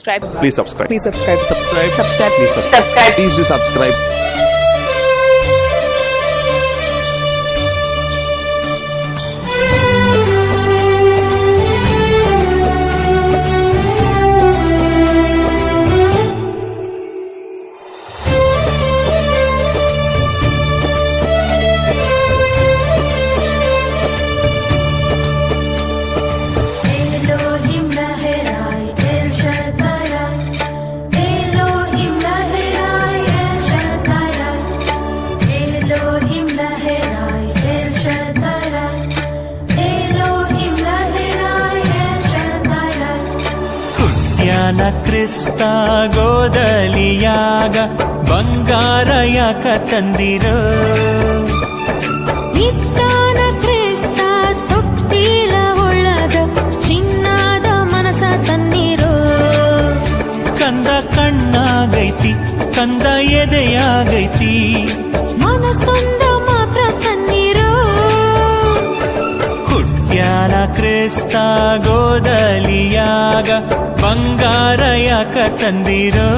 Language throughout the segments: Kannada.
subscribe. Please subscribe. Please subscribe. Subscribe. Subscribe. Please subscribe. Subscribe. Please do subscribe. ಹುಟ್ಯಾನ ಕ್ರಿಸ್ತ ಗೋದಲಿಯಾಗ ಬಂಗಾರ ಯಾಕ ತಂದಿರೋ. ಕಣ್ಣಾಗೈತಿ ಕಂದ ಎದೆಯಾಗೈತಿ. ಮನಸೊಂದ ಮಾತ್ರ ತನ್ನಿರೋ ಹುಟ್ಯಾನ ಕ್ರಿಸ್ತ ಗೋದಲಿಯಾಗ ಯಾಕ ತಂದಿರೋ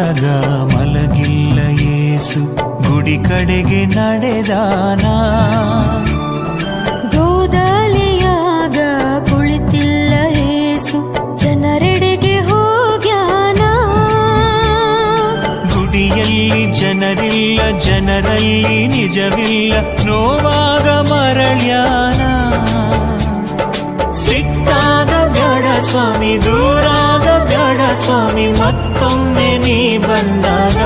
ಒಳಗ ಮಲಗಿಲ್ಲ ಏಸು ಗುಡಿ ಕಡೆಗೆ ನಡೆದಾನ. ಗೋದಲಿಯಾಗ ಕುಳಿತಿಲ್ಲ ಏಸು ಜನರೆಡೆಗೆ ಹೋಗ್ಯಾನ. ಗುಡಿಯಲ್ಲಿ ಜನರಿಲ್ಲ ಜನರಲ್ಲಿ ನಿಜವಿಲ್ಲ ನೋವಾಗ ಮರಳ್ಯಾನ. ಸಿಟ್ಟಾದ ಬೇಡ ಸ್ವಾಮಿ ದೂರಾದ ಬೇಡ ಸ್ವಾಮಿ ಮತ್ತೊಮ್ಮೆ ಬಂದಾಗ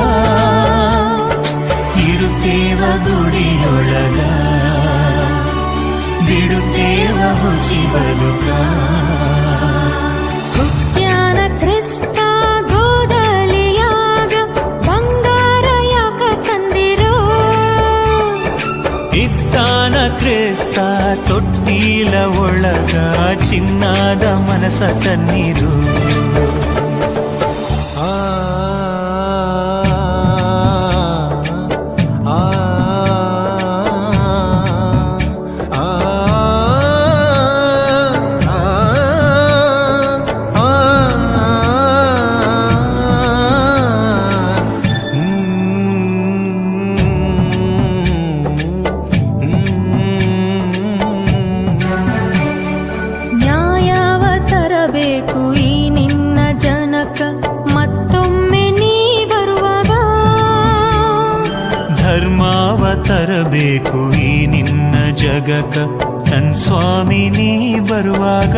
ಇರುತ್ತೇವ ಗುಡಿಯೊಳಗ. ಬಿಡುತ್ತೇವ ಹುಸಿ ಬದುಕ. ಹುಟ್ಟ್ಯಾನ ಕ್ರಿಸ್ತ ಗೋದಲಿಯಾಗ ಬಂಗಾರ ಯಾಕ ತಂದಿರೋ? ಇತ್ತಾನ ಕ್ರಿಸ್ತ ತೊಟ್ಟಿಲ ಒಳಗ ಚಿನ್ನದ ಮನಸ ತನ್ನಿರು ತರಬೇಕು ಈ ನಿನ್ನ ಜಗಕ ನನ್ ಸ್ವಾಮಿ ನೀ ಬರುವಾಗ.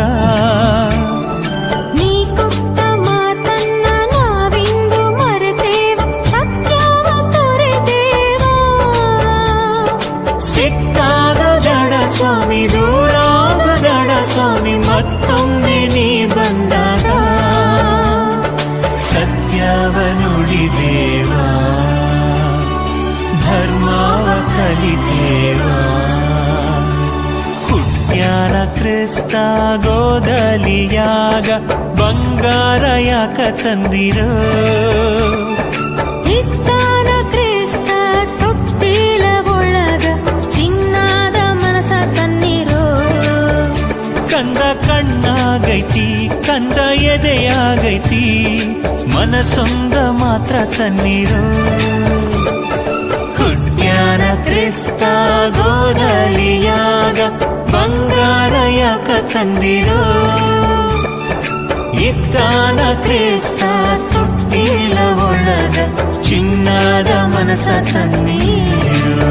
ಸ್ವಾಮಿ ದೂರಾದ ಜಡ ಸ್ವಾಮಿ ಮತ್ತೊಮ್ಮೆ ನೀ ಬಂದಾಗ. ಸತ್ಯವ ನುಡಿದೇವ ಹುಟ್ಟ್ಯಾನ ಕ್ರಿಸ್ತ ಗೋದಲಿಯಾಗ ಬಂಗಾರ ಯಾಕ ತಂದಿರೋ ಇತ್ತಾನ ಕ್ರಿಸ್ತ ತೊಟ್ಟಿಲ ಒಳಗ ಚಿನ್ನದ ಮನಸ ತನ್ನಿರೋ. ಕಂದ ಕಣ್ಣಾಗೈತಿ ಕಂದ ಎದೆಯಾಗೈತಿ ಮನಸೊಂದ ಮಾತ್ರ ತನ್ನಿರೋ. ಕ ತಂದಿರೋ ಎತ್ತಾನ ಕ್ರಿಸ್ತ ತೊಟ್ಟಿಲ ಒಳಗ ಚಿನ್ನದ ಮನಸ ತನ್ನೀರೋ